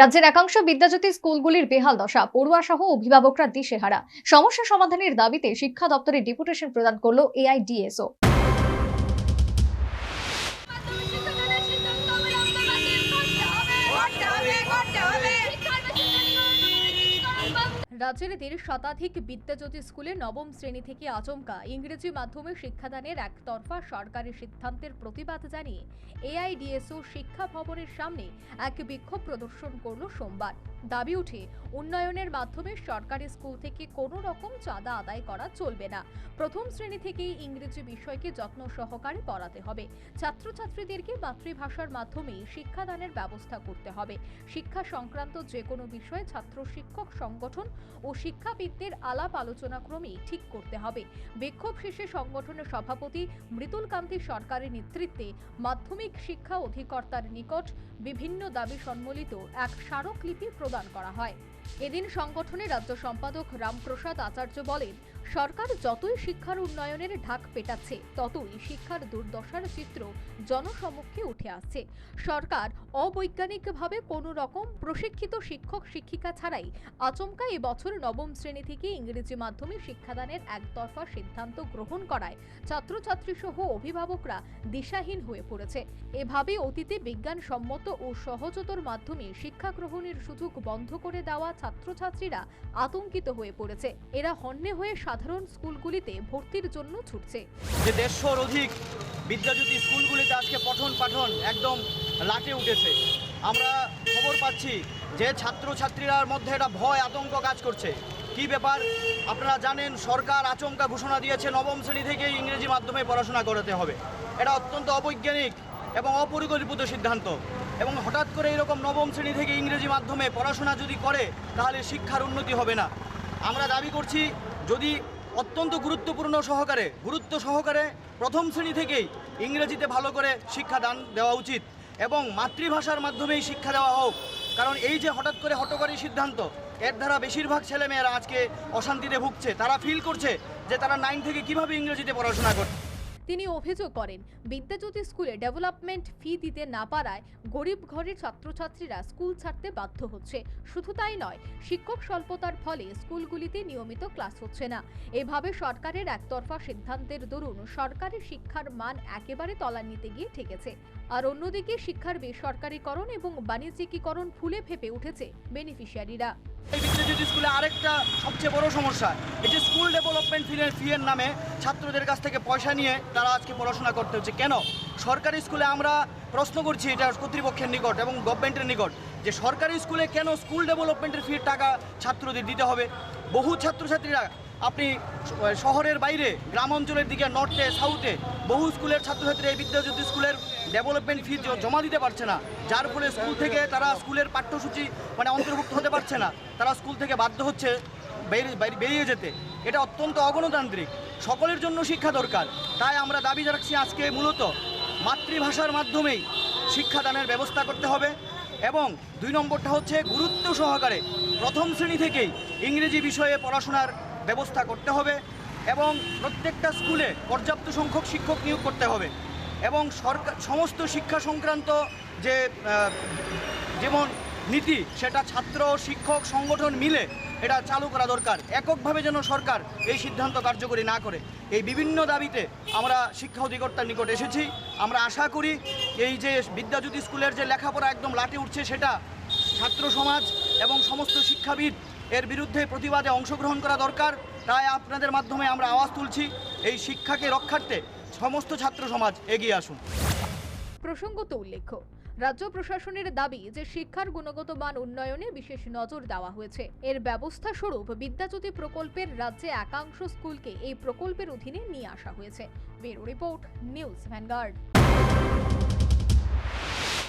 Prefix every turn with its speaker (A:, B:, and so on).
A: রাজ্যের একাংশ বিদ্যাজ্যোতি স্কুলগুলির বেহাল দশা, পড়ুয়া সহ অভিভাবকরা দিশেহারা। সমস্যা সমাধানের দাবিতে শিক্ষা দপ্তরে ডেপুটেশন প্রদান করল এআইডিএসও রাজ্যের দেড় শতাধিক বিদ্যাজ্যোতি স্কুলে নবম শ্রেণি থেকে আচমকা ইংরেজি মাধ্যমে শিক্ষাদানের একতরফা সরকারি সিদ্ধান্তের প্রতিবাদ জানিয়ে এআইডিএসও শিক্ষা ভবনের সামনে এক বিক্ষোভ প্রদর্শন করল সোমবার। দাবি উঠে, উন্নয়নের মাধ্যমে সরকারি স্কুল থেকে কোনো রকম চাঁদা আদায় করা চলবে না। প্রথম শ্রেণি থেকেই ইংরেজি বিষয়কে যত্ন সহকারে পড়াতে হবে। ছাত্রছাত্রীদেরকে মাতৃভাষার মাধ্যমেই শিক্ষাদানের ব্যবস্থা করতে হবে। শিক্ষা সংক্রান্ত যে কোনো বিষয়ে ছাত্র শিক্ষক সংগঠন ও শিক্ষাবিদদের আলাপ আলোচনা ক্রমেই ঠিক করতে হবে। বিক্ষোভ শেষে সংগঠনের সভাপতি মৃতুল কান্তি সরকারের নেতৃত্বে মাধ্যমিক শিক্ষা অধিকর্তার নিকট বিভিন্ন দাবি সম্বলিত এক স্মারকলিপি প্রদান করা হয়। এদিন সংগঠনের রাজ্য সম্পাদক রামপ্রসাদ আচার্য বলেন, সরকার যতই শিক্ষার উন্নয়নের ঢাক পেটাচ্ছে, ততই শিক্ষার দুর্দশার চিত্র জনসমক্ষে উঠে আসছে। সরকার অবৈজ্ঞানিকভাবে কোনো রকম প্রশিক্ষিত শিক্ষক, শিক্ষিকা ছাড়াই আচমকা এবছর নবম শ্রেণি থেকে ইংরেজি মাধ্যমে শিক্ষাদানের একতরফা সিদ্ধান্ত গ্রহণ করায় ছাত্রছাত্রী সহ অভিভাবকরা দিশাহীন হয়ে পড়েছে। এভাবে অতীতে বিজ্ঞানসম্মত ও সহজতর মাধ্যমে শিক্ষা গ্রহণের সুযোগ বন্ধ করে দেওয়া ছাত্রছাত্রীরা আতঙ্কিত হয়ে পড়েছে। এরা হন্যে হয়ে সাধারণ স্কুলগুলিতে ভর্তির জন্য ছুটছে।
B: যে দেড়শোর অধিক বিদ্যাজ্যোতি স্কুলগুলিতে আজকে পঠন পাঠন একদম লাটে উঠেছে। আমরা খবর পাচ্ছি যে ছাত্রছাত্রীরার মধ্যে একটা ভয়, আতঙ্ক কাজ করছে। কি ব্যাপার? আপনারা জানেন, সরকার আচমকা ঘোষণা দিয়েছে, নবম শ্রেণি থেকে ইংরেজি মাধ্যমে পড়াশোনা করাতে হবে। এটা অত্যন্ত অবৈজ্ঞানিক। এবং অপরিকল্পিত সিদ্ধান্ত। এবং হঠাৎ করে এরকম নবম শ্রেণি থেকে ইংরেজি মাধ্যমে পড়াশোনা যদি করে, তাহলে শিক্ষার উন্নতি হবে না। আমরা দাবি করছি, যদি অত্যন্ত গুরুত্বপূর্ণ সহকারে, গুরুত্ব সহকারে প্রথম শ্রেণি থেকেই ইংরেজিতে ভালো করে শিক্ষা দান দেওয়া উচিত এবং মাতৃভাষার মাধ্যমেই শিক্ষা দেওয়া হোক। কারণ এই যে হঠাৎ করে হটকারী সিদ্ধান্ত, এর দ্বারা বেশিরভাগ ছেলেমেয়েরা আজকে অশান্তিতে ভুগছে। তারা ফিল করছে যে তারা নাইন থেকে কীভাবে ইংরেজিতে পড়াশোনা করছে।
A: তিনি অভিযোগ করেন, বিদ্যাজ্যোতি স্কুলে ডেভেলপমেন্ট ফি দিতে না পারায় গরিব ঘরের ছাত্রছাত্রীরা স্কুল ছাড়তে বাধ্য হচ্ছে। শুধু তাই নয়, শিক্ষক স্বল্পতার ফলে স্কুলগুলিতে নিয়মিত ক্লাস হচ্ছে না। এভাবে সরকারের একতরফা সিদ্ধান্তের দরুন সরকারি শিক্ষার মান একেবারে তলানিতে গিয়ে ঠেকেছে। আর অন্যদিকে শিক্ষার বেসরকারীকরণ এবং বাণিজ্যিকীকরণ ফুলে ফেপে উঠেছে বেনিফিশিয়ারিরা।
B: স্কুলে আরেকটা সবচেয়ে বড় সমস্যা। এই যে স্কুল ডেভেলপমেন্ট ফিনের ফিয়ের নামে ছাত্রদের কাছ থেকে পয়সা নিয়ে তারা আজকে পড়াশোনা করতে হচ্ছে। কেন? সরকারি স্কুলে আমরা প্রশ্ন করছি এটা কর্তৃপক্ষের নিকট এবং গভর্নমেন্টের নিকট যে সরকারি স্কুলে কেন স্কুল ডেভেলপমেন্টের ফির টাকা ছাত্রদের দিতে হবে? বহু ছাত্রছাত্রীরা আপনি শহরের বাইরে, গ্রাম অঞ্চলের দিকে নর্থে সাউথে বহু স্কুলের ছাত্রছাত্রী এই বিদ্যাজ্যোতি স্কুলের ডেভেলপমেন্ট ফি জমা দিতে পারছে না। যার ফলে স্কুল থেকে তারা স্কুলের পাঠ্যসূচি মানে অন্তর্ভুক্ত হতে পারছে না। তারা স্কুল থেকে বাধ্য হচ্ছে বেরিয়ে যেতে। এটা অত্যন্ত অগণতান্ত্রিক। সকলের জন্য শিক্ষা দরকার। তাই আমরা দাবি রাখছি আজকে মূলত মাতৃভাষার মাধ্যমেই শিক্ষাদানের ব্যবস্থা করতে হবে এবং দুই নম্বরটা হচ্ছে গুরুত্ব সহকারে প্রথম শ্রেণি থেকেই ইংরেজি বিষয়ে পড়াশোনার ব্যবস্থা করতে হবে এবং প্রত্যেকটা স্কুলে পর্যাপ্ত সংখ্যক শিক্ষক নিয়োগ করতে হবে এবং সরকার সমস্ত শিক্ষা সংক্রান্ত যে যেমন নীতি, সেটা ছাত্র, শিক্ষক, সংগঠন মিলে এটা চালু করা দরকার। এককভাবে যেন সরকার এই সিদ্ধান্ত কার্যকরী না করে। এই বিভিন্ন দাবিতে আমরা শিক্ষা অধিকর্তার নিকট এসেছি। আমরা আশা করি এই যে বিদ্যাজ্যোতি স্কুলের যে লেখাপড়া একদম লাটে উঠছে, সেটা ছাত্র সমাজ এবং সমস্ত শিক্ষাবিদ এর বিরুদ্ধে প্রতিবাদে অংশগ্রহণ করা দরকার। তাই আপনাদের মাধ্যমে আমরা আওয়াজ তুলছি। এই শিক্ষাকে রক্ষার্থে সমস্ত ছাত্র সমাজ এগিয়ে আসুন।
A: প্রসঙ্গত উল্লেখ্য, রাজ্য প্রশাসনের দাবি যে শিক্ষার গুণগত মান উন্নয়নে বিশেষ নজর দেওয়া হয়েছে। এর ব্যবস্থা স্বরূপ বিদ্যাজ্যোতি প্রকল্পের রাজ্যে একাংশ স্কুলকে এই প্রকল্পের অধীনে নিয়ে আসা হয়েছে। Bureau report, news Vanguard.